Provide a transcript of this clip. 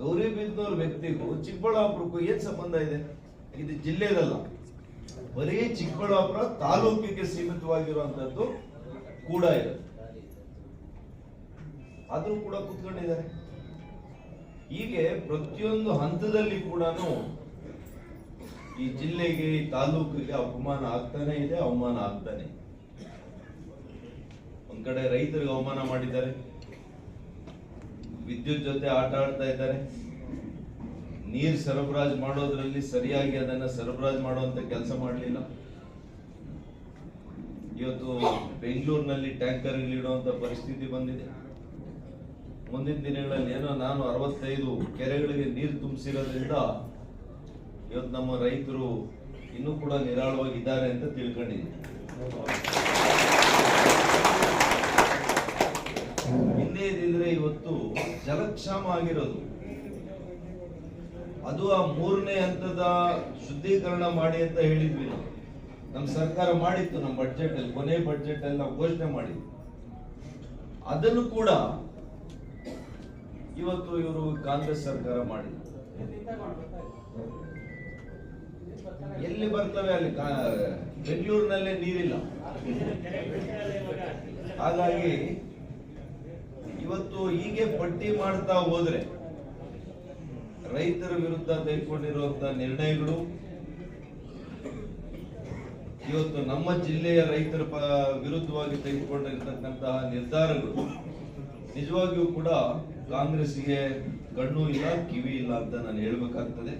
ಗೌರಿಬಿದನೂರು ವ್ಯಕ್ತಿಗೂ ಚಿಕ್ಕಬಳ್ಳಾಪುರಕ್ಕೂ ಏನ್ ಸಂಬಂಧ ಇದೆ? ಇದು ಜಿಲ್ಲೆದಲ್ಲ. ಬರೀ ಚಿಕ್ಕಬಳ್ಳಾಪುರ ತಾಲೂಕಿಗೆ ಸೀಮಿತವಾಗಿರುವಂತದ್ದು ಕೂಡ ಇದೆ. ಆದ್ರೂ ಕೂಡ ಕೂತ್ಕೊಂಡಿದ್ದಾರೆ. ಹೀಗೆ ಪ್ರತಿಯೊಂದು ಹಂತದಲ್ಲಿ ಕೂಡ ಈ ಜಿಲ್ಲೆಗೆ, ಈ ತಾಲೂಕಿಗೆ ಅವಮಾನ ಆಗ್ತಾನೆ ಇದೆ, ಅವಮಾನ ಆಗ್ತಾನೆ. ಒಂದ್ ಕಡೆ ರೈತರಿಗೆ ಅವಮಾನ ಮಾಡಿದ್ದಾರೆ. ವಿದ್ಯುತ್ ಜೊತೆ ಆಟ ಆಡ್ತಾ ಇದ್ದಾರೆ. ನೀರ್ ಸರಬರಾಜು ಮಾಡೋದ್ರಲ್ಲಿ ಸರಿಯಾಗಿ ಅದನ್ನ ಸರಬರಾಜು ಮಾಡುವಂತ ಕೆಲಸ ಮಾಡಲಿಲ್ಲ. ಇವತ್ತು ಬೆಂಗಳೂರಿನಲ್ಲಿ ಟ್ಯಾಂಕರ್ ಇಡುವಂತ ಪರಿಸ್ಥಿತಿ ಬಂದಿದೆ. ಮುಂದಿನ ದಿನಗಳಲ್ಲಿ ಏನೋ ನಾನು ಅರವತ್ತೈದು ಕೆರೆಗಳಿಗೆ ನೀರು ತುಂಬಿಸಿರೋದ್ರಿಂದ ಇವತ್ತು ನಮ್ಮ ರೈತರು ಇನ್ನೂ ಕೂಡ ನಿರಾಳವಾಗಿದ್ದಾರೆ ಅಂತ ತಿಳ್ಕೊಂಡಿದ್ದೀನಿ. ಇವತ್ತು ಜಲಕ್ಷಾಮ ಆಗಿರೋದು. ಅದು ಆ ಮೂರನೇ ಹಂತದ ಶುದ್ಧೀಕರಣ ಮಾಡಿ ಅಂತ ಹೇಳಿದ್ವಿ ನಾವು. ನಮ್ಮ ಸರ್ಕಾರ ಮಾಡಿತ್ತು ನಮ್ಮ ಬಡ್ಜೆಟ್ ಅಲ್ಲಿ, ಕೊನೆ ಬಡ್ಜೆಟ್ ಅಲ್ಲಿ ನಾವು ಘೋಷಣೆ ಮಾಡಿದ್ವಿ. ಅದನ್ನು ಕೂಡ ಇವತ್ತು ಇವರು ಕಾಂಗ್ರೆಸ್ ಸರ್ಕಾರ ಮಾಡಿದ್ರು. ಎಲ್ಲಿ ಬರ್ತವೆ ಅಲ್ಲಿ? ಬೆಂಗಳೂರಿನಲ್ಲೇ ನೀರಿಲ್ಲ. ಹಾಗಾಗಿ ಇವತ್ತು ಹೀಗೆ ಪಟ್ಟಿ ಮಾಡ್ತಾ ಹೋದ್ರೆ ರೈತರ ವಿರುದ್ಧ ತೆಗೆದುಕೊಂಡಿರುವಂತ ನಿರ್ಣಯಗಳು ಇವತ್ತು ನಮ್ಮ ಜಿಲ್ಲೆಯ ರೈತರ ವಿರುದ್ಧವಾಗಿ ತೆಗೆದುಕೊಂಡಿರ್ತಕ್ಕಂತಹ ನಿರ್ಧಾರಗಳು, ನಿಜವಾಗಿಯೂ ಕೂಡ ಕಾಂಗ್ರೆಸ್ಗೆ ಕಣ್ಣು ಇಲ್ಲ, ಕಿವಿ ಇಲ್ಲ ಅಂತ ನಾನು ಹೇಳ್ಬೇಕಾಗ್ತದೆ.